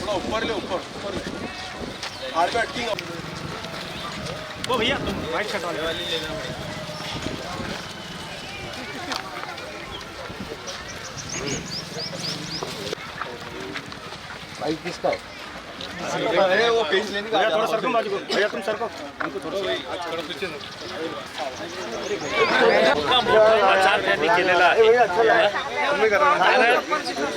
थोड़ा ऊपर ले ऊपर पे अटकी ओ भैया तुम वाइट शर्ट वाले. अरे वो पेज लेने का भैया थोड़ा सरको बाजू को भैया तुम सरको हमको थोड़ा प्रचार त्यांनी केलेला आहे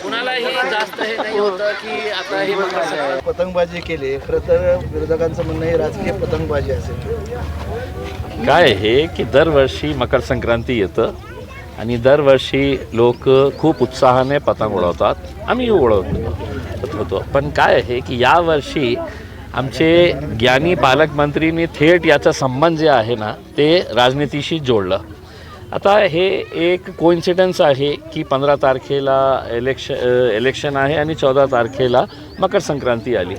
कुणालाही जास्त हे नाही होतं की आता हे पतंगबाजी केली खरं तर विरोधकांचं म्हणणं हे राजकीय पतंगबाजी असेल. काय आहे की दरवर्षी मकर संक्रांती येतं आणि दरवर्षी लोक खूप उत्साहाने पतंग उडवतात. आम्ही उडवत होतो. पण काय आहे की यावर्षी आमचे ज्ञानी पालकमंत्रींनी थेट याचा संबंध जे आहे ना ते राजनीतीशी जोडलं. आता हे एक कोइन्सिडन्स आहे की पंधरा तारखेला इलेक्श इलेक्शन आहे आणि चौदा तारखेला मकर संक्रांती आली.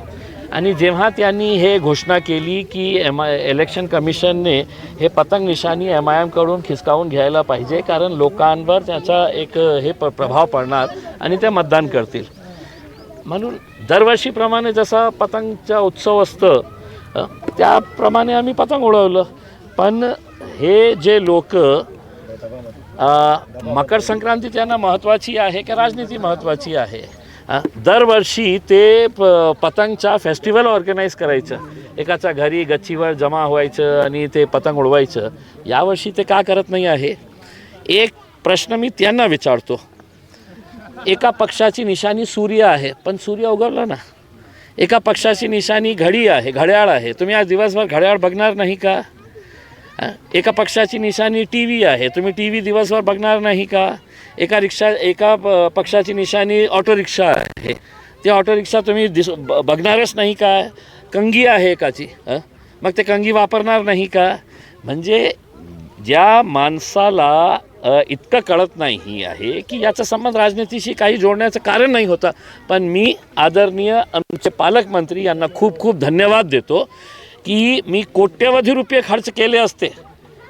आणि जेव्हा त्यांनी हे घोषणा केली की एम आय इलेक्शन कमिशनने हे पतंग निशाणी एम आय एमकडून खिसकावून घ्यायला पाहिजे कारण लोकांवर त्याचा एक हे प प्रभाव पडणार आणि ते मतदान करतील. म्हणून दरवर्षीप्रमाणे जसा पतंगचा उत्सव असतं त्याप्रमाणे आम्ही पतंग उडवलं. पण हे जे लोक मकर संक्रांती त्यांना महत्त्वाची आहे की राजनीती महत्त्वाची आहे? दरवर्षी ते प पतंगचा फेस्टिवल ऑर्गनाईज करायचं. एकाच्या घरी गच्चीवर जमा व्हायचं आणि ते पतंग उडवायचं. यावर्षी ते का करत नाही आहे? एक प्रश्न मी त्यांना विचारतो. एका पक्षाची निशाणी सूर्य आहे पण सूर्य उगवला ना. एका पक्षाची निशाणी घडी आहे घड्याळ आहे. तुम्ही आज दिवसभर घड्याळ बघणार नाही का? एका पक्षाची निशाणी टी व्ही आहे. तुम्ही टी व्ही दिवसभर बघणार नाही का? एका रिक्षा एका प- पक्षाची निशाणी ऑटो रिक्षा आहे. ते ऑटो रिक्षा तुम्ही दिस बघणारच नाही का? कंगी आहे एकाची मग ते कंगी वापरणार नाही का? म्हणजे ज्या माणसाला इतकं कळत नाही आहे की याचा संबंध राजनीतीशी काही जोडण्याचं कारण नाही होता. पण मी आदरणीय आमचे पालकमंत्री यांना खूप खूप धन्यवाद देतो. की मी कोट्यवधी रुपये खर्च केले असते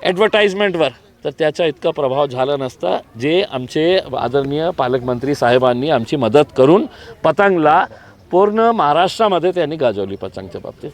ॲडव्हर्टाईजमेंटवर तर त्याचा इतका प्रभाव झाला नसता जे आमचे आदरणीय पालकमंत्री साहेबांनी आमची मदत करून पतंगला पूर्ण महाराष्ट्रामध्ये त्यांनी गाजवली पतंगच्या बाबतीत.